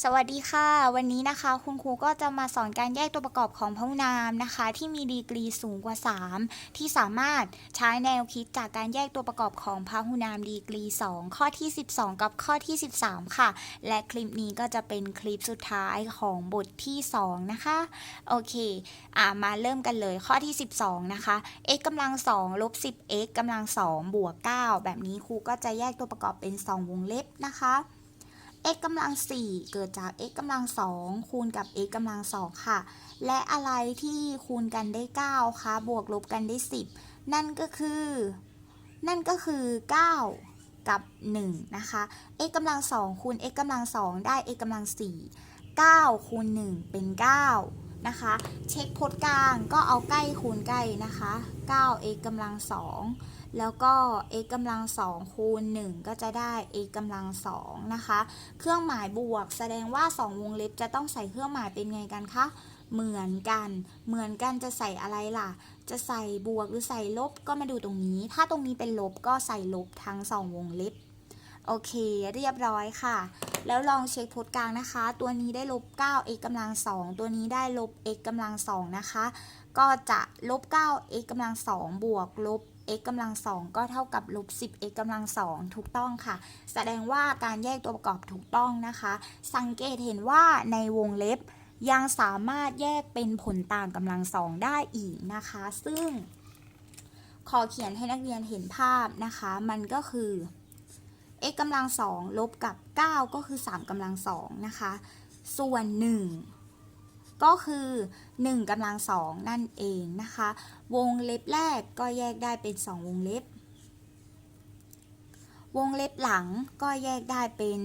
สวัสดีค่ะ วันนี้นะคะ คุณครูก็จะมาสอนการแยกตัวประกอบของพหุนามนะคะ ที่มีดีกรีสูงกว่า 3 ที่สามารถใช้แนวคิดจากการแยกตัวประกอบของพหุนามดีกรี 2 ข้อที่ 12 กับข้อที่ 13 ค่ะ และคลิปนี้ก็จะเป็นคลิปสุดท้ายของบทที่ 2 นะคะ โอเคอ่ามาเริ่มกันเลยข้อที่ 12 นะคะ x กำลัง2ลบ 10x กำลัง2บวก9แบบนี้ครูก็จะแยกตัวประกอบเป็น 2 วงเล็บนะคะ x กำลัง 4 เกิดจาก x กำลัง 2 คูณกับ x กำลัง 2 ค่ะ และอะไรที่คูณกันได้ 9 คะ บวกลบกันได้ 10 นั่นก็คือ นั่นก็คือ 9 กับ 1 นะคะ x กำลัง 2 คูณ x กำลัง 2 ได้ x กำลัง 4 9 คูณ 1 เป็น 9 นะคะ เช็คพจน์กลางก็เอาใกล้คูณใกล้นะคะ 9x กำลัง2แล้วก็ x กำลัง2คูณ 1 ก็จะได้ x กำลัง2นะคะ เครื่องหมายบวก แสดงว่า 2 วงเล็บจะต้องใส่เครื่องหมายเป็นไงกันคะ เหมือนกัน เหมือนกันจะใส่อะไรล่ะ จะใส่บวกหรือใส่ลบก็มาดูตรงนี้ ถ้าตรงนี้เป็นลบก็ใส่ลบทั้ง 2 วงเล็บ โอเค เรียบร้อยค่ะ แล้วลองเช็คพจน์กลางนะคะ ตัวนี้ได้ลบ9 x กำลัง2ตัวนี้ได้ลบ x กำลัง2นะคะ ก็จะลบ9 x กำลัง2บวกลบ x กำลัง2ก็เท่ากับลบ10 x กำลัง2ถูกต้องค่ะ แสดงว่าการแยกตัวประกอบถูกต้องนะคะ สังเกตเห็นว่าในวงเล็บยังสามารถแยกเป็นผลต่างกำลังสองได้อีกนะคะ ซึ่งขอเขียนให้นักเรียนเห็นภาพนะคะ มันก็คือ x กำลังสองลบกับ 9 ก็คือ 3กำลังสองนะคะ ส่วน 1 ก็คือ 1กำลังสองนั่นเองนะคะ วงเล็บแรกก็แยกได้เป็น 2 วงเล็บ วงเล็บหลังก็แยกได้เป็น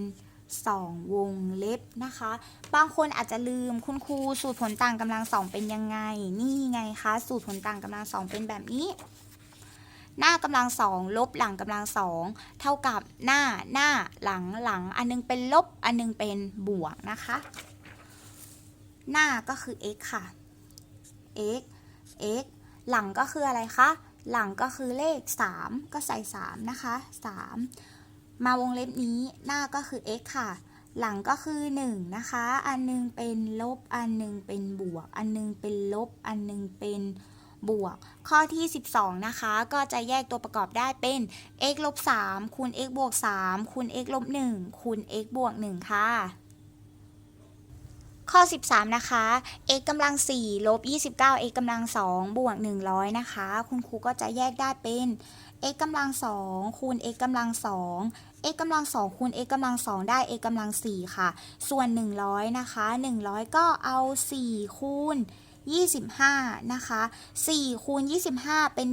2 วงเล็บนะคะ บางคนอาจจะลืมคุณครูสูตรผลต่างกำลังสองเป็นยังไง นี่ไงคะ สูตรผลต่างกำลังสองเป็นแบบนี้ หน้ากำลังสองลบหลังกำลังสองเท่ากับหน้าหน้าหลังหลัง อันนึงเป็นลบ อันนึงเป็นบวกนะคะ หน้าก็คือ x ค่ะ x x หลังก็คืออะไรคะ หลังก็คือเลข 3 ก็ใส่ 3 นะคะ 3 มาวงเล็บนี้หน้าก็คือ x ค่ะ หลังก็คือ 1 นะคะ อันหนึงเป็นลบ อันหนึงเป็นบวก อันหนึงเป็นลบ อันหนึงเป็น บวก ข้อที่ 12 นะคะ ก็จะแยกตัวประกอบได้เป็น x ลบ3คูณ x บวก3คูณ x ลบ1คูณ x บวก1ค่ะข้อ 13 นะคะ x กำลัง4ลบ29 x กำลัง2บวก 100 นะคะ คุณครูก็จะแยกได้เป็น x กำลัง2คูณ x กำลัง2 x กำลัง2คูณ x กำลัง2ได้ x กำลัง4ค่ะ ส่วน 100 นะคะ 100 ก็เอา 4 คูณ 25 นะคะ4คูณ25 เป็น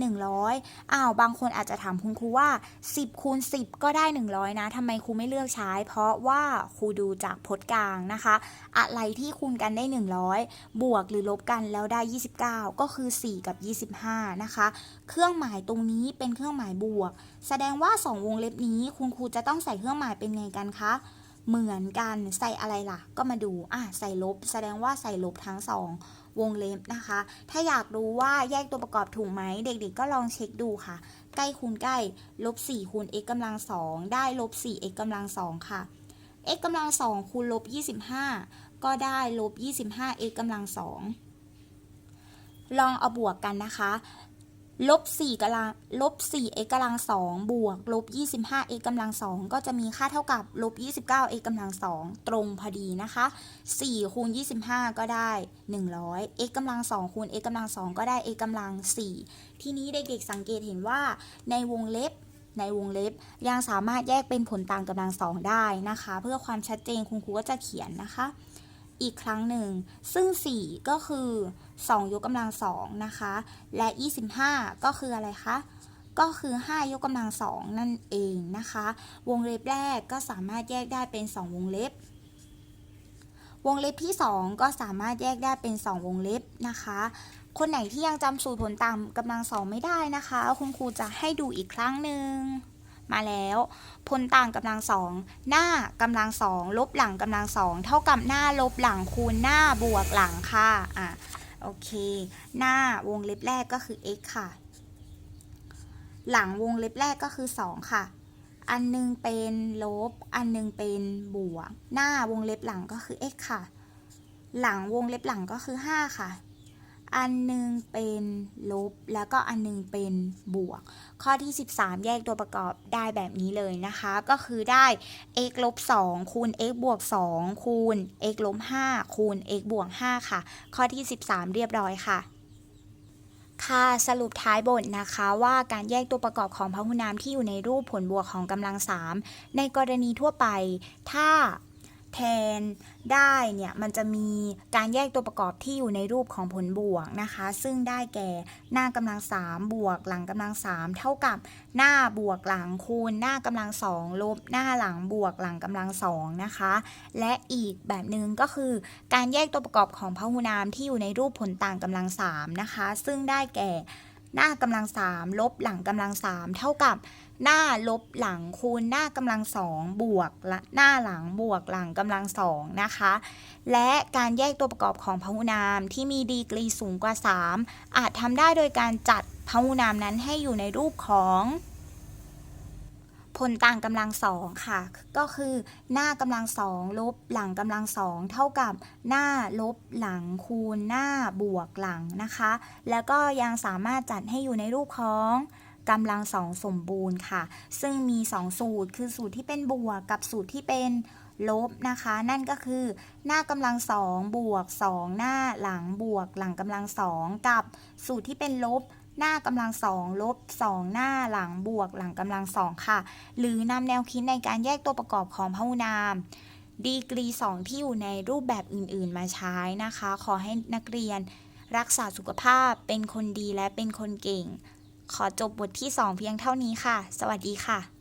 100อ้าวบางคนอาจจะถามคุณครูว่า 10คูณ10 ก็ได้ 100 นะทำไมครูไม่เลือกใช้ เพราะว่าครูดูจากพจน์กลางนะคะ อะไรที่คูณกันได้ 100 บวกหรือลบกันแล้วได้ 29 ก็คือ 4 กับ 25 นะคะ เครื่องหมายตรงนี้เป็นเครื่องหมายบวก แสดงว่า 2 วงเล็บนี้คุณครูจะต้องใส่เครื่องหมายเป็นไงกันคะเหมือนกันใส่อะไรล่ะ ก็มาดูอะใส่ลบ แสดงว่าใส่ลบทั้งสอง วงเล็บนะคะ ถ้าอยากรู้ว่าแยกตัวประกอบถูกไหมเด็กๆก็ลองเช็คดูค่ะ ใกล้คูณใกล้ลบ4คูณ x กำลัง2ได้ลบ4 x กำลัง2ค่ะ x กำลัง2คูณลบ25 ก็ได้ลบ25 x กำลัง2ลองเอาบวกกันนะคะ ลบ4กำลังลบ4 x กำลัง2บวกลบ25 x กำลัง2ก็จะมีค่าเท่ากับลบ29 x กำลัง2ตรงพอดีนะคะ 4 คูณ 25 ก็ได้ 100 x กำลัง2คูณ x กำลัง2ก็ได้ x กำลัง4ทีนี้เด็กๆสังเกตเห็นว่าในวงเล็บในวงเล็บยังสามารถแยกเป็นผลต่างกำลังสองได้นะคะ เพื่อความชัดเจนคุณครูก็จะเขียนนะคะ อีกครั้งหนึ่ง ซึ่ง 4 ก็คือ 2 ยกกำลังสองนะคะ และ 25 ก็คืออะไรคะ ก็คือ 5 ยกกำลังสองนั่นเองนะคะ วงเล็บแรกก็สามารถแยกได้เป็น 2 วงเล็บ วงเล็บที่ 2 ก็สามารถแยกได้เป็น 2 วงเล็บนะคะ คนไหนที่ยังจำสูตรผลต่างกำลังสองไม่ได้นะคะ คุณครูจะให้ดูอีกครั้งหนึ่งมาแล้วผลต่างกำลังสองหน้ากำลังสองลบหลังกำลังสองเท่ากับหน้าลบหลังคูณหน้าบวกหลังค่ะอะ โอเค หน้าวงเล็บแรกก็คือ x ค่ะ หลังวงเล็บแรกก็คือ 2 ค่ะ อันหนึงเป็นลบ อันหนึงเป็นบวก หน้าวงเล็บหลังก็คือ x ค่ะ หลังวงเล็บหลังก็คือ 5 ค่ะ อันหนึ่งเป็นลบ แล้วก็อันหนึ่งเป็นบวก ข้อที่ 13 แยกตัวประกอบได้แบบนี้เลยนะคะ ก็คือได้ x ลบ2คูณ x บวก 2 คูณ x ลบ5คูณ x บวก 5 ค่ะ ข้อที่ 13 เรียบร้อยค่ะค่ะสรุปท้ายบทนะคะว่าการแยกตัวประกอบของพหุนามที่อยู่ในรูปผลบวกของกำลัง 3 ในกรณีทั่วไป ถ้า แทนได้เนี่ยมันจะมีการแยกตัวประกอบที่อยู่ในรูปของผลบวกนะคะ ซึ่งได้แก่หน้ากำลัง3บวกหลังกำลัง3เท่ากับหน้าบวกหลังคูณ หน้ากำลัง2ลบหน้าหลังบวกหลังกำลัง2นะคะ และอีกแบบหนึ่งก็คือ การแยกตัวประกอบของพหุนามที่อยู่ในรูปผลต่างกำลัง3นะคะ ซึ่งได้แก่ หน้ากำลังสามลบหลังกำลังสามเท่ากับหน้าลบหลังคูณหน้ากำลังสองบวกและหน้าหลังบวกหลังกำลังสองนะคะ และการแยกตัวประกอบของพหุนามที่มีดีกรีสูงกว่า 3 อาจทำได้โดยการจัดพหุนามนั้นให้อยู่ในรูปของ ผลต่างกำลังสองค่ะ ก็คือหน้ากำลังสองลบหลังกำลังสองเท่ากับหน้าลบหลังคูณหน้าบวกหลังนะคะ แล้วก็ยังสามารถจัดให้อยู่ในรูปของกำลังสองสมบูรณ์ค่ะ ซึ่งมี 2 สูตร คือสูตรที่เป็นบวกกับสูตรที่เป็นลบนะคะ นั่นก็คือหน้ากำลังสองบวก 2 หน้าหลังบวกหลังกำลังสองกับสูตรที่เป็นลบ หน้ากำลังสองลบ 2 หน้าหลังบวกหลังกำลังสองค่ะ หรือนำแนวคิดในการแยกตัวประกอบของพหุนาม ดีกรี 2 ที่อยู่ในรูปแบบอื่นๆมาใช้นะคะ ขอให้นักเรียนรักษาสุขภาพเป็นคนดีและเป็นคนเก่ง ขอจบบทที่ 2 เพียงเท่านี้ค่ะ สวัสดีค่ะ